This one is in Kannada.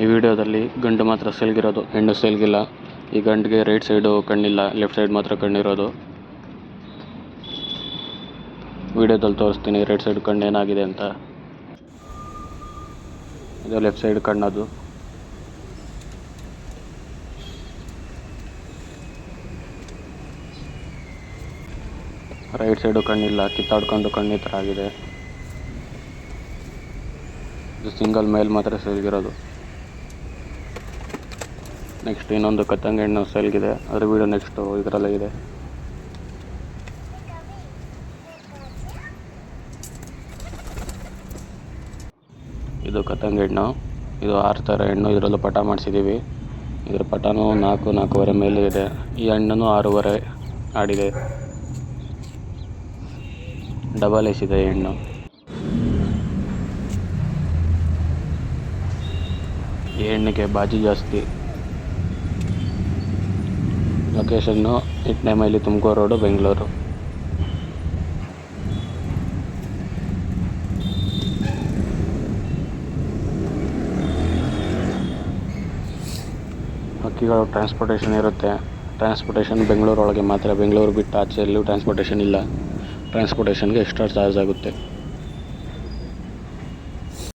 ಈ ವಿಡಿಯೋದಲ್ಲಿ ಗಂಡು ಮಾತ್ರ ಸೆಲ್ಗಿರೋದು, ಹೆಣ್ಣು ಸೆಲ್ಗಿಲ್ಲ. ಈ ಗಂಡಿಗೆ ರೈಟ್ ಸೈಡು ಕಣ್ಣಿಲ್ಲ, ಲೆಫ್ಟ್ ಸೈಡ್ ಮಾತ್ರ ಕಣ್ಣಿರೋದು. ವಿಡಿಯೋದಲ್ಲಿ ತೋರಿಸ್ತೀನಿ, ರೈಟ್ ಸೈಡ್ ಕಣ್ಣು ಏನಾಗಿದೆ ಅಂತ. ಇದು ಲೆಫ್ಟ್ ಸೈಡ್ ಕಣ್ಣದು. ರೈಟ್ ಸೈಡು ಕಣ್ಣಿಲ್ಲ, ಕಿತ್ತಾಡ್ಕೊಂಡು ಕಣ್ಣು ಈ ಥರ ಆಗಿದೆ. ಇದು ಸಿಂಗಲ್ ಮೇಲ್ ಮಾತ್ರ ಸೆಲ್ಗಿರೋದು. ನೆಕ್ಸ್ಟ್ ಇನ್ನೊಂದು ಕತ್ತಂಗ ಹೆಣ್ಣು ಸೆಲ್ಗಿದೆ ಅದ್ರ ವಿಡಿಯೋ ನೆಕ್ಸ್ಟು ಇದರಲ್ಲೇ ಇದೆ. ಇದು ಕತ್ತಂಗ ಹೆಣ್ಣು ಇದು ಆರು ಥರ ಹೆಣ್ಣು. ಇದರಲ್ಲೂ ಪಟ ಮಾಡಿಸಿದ್ದೀವಿ ಇದ್ರ ಪಟನೂ ನಾಲ್ಕು, ನಾಲ್ಕೂವರೆ ಮೇಲೆ ಇದೆ. ಈ ಹಣ್ಣು ಆರೂವರೆ ಆಡಿದೆ. ಡಬಲ್ ಎಸಿದೆ ಹೆಣ್ಣು. ಈ ಹೆಣ್ಣಿಗೆ ಬಾಜಿ ಜಾಸ್ತಿ. ಲೊಕೇಶನ್ನು ಇಟ್ನೆಮೈಲಿ ತುಮಕೂರು ರೋಡು ಬೆಂಗಳೂರು ಹಕ್ಕಿಗಳು ಟ್ರಾನ್ಸ್ಪೋರ್ಟೇಷನ್ ಇರುತ್ತೆ. ಟ್ರಾನ್ಸ್ಪೋರ್ಟೇಷನ್ ಬೆಂಗಳೂರು ಒಳಗೆ ಮಾತ್ರ. ಬೆಂಗಳೂರು ಬಿಟ್ಟು ಆಚೆ ಎಲ್ಲೂ ಟ್ರಾನ್ಸ್ಪೋರ್ಟೇಷನ್ ಇಲ್ಲ. ಟ್ರಾನ್ಸ್ಪೋರ್ಟೇಷನ್ಗೆ ಎಕ್ಸ್ಟ್ರಾ ಚಾರ್ಜ್ ಆಗುತ್ತೆ.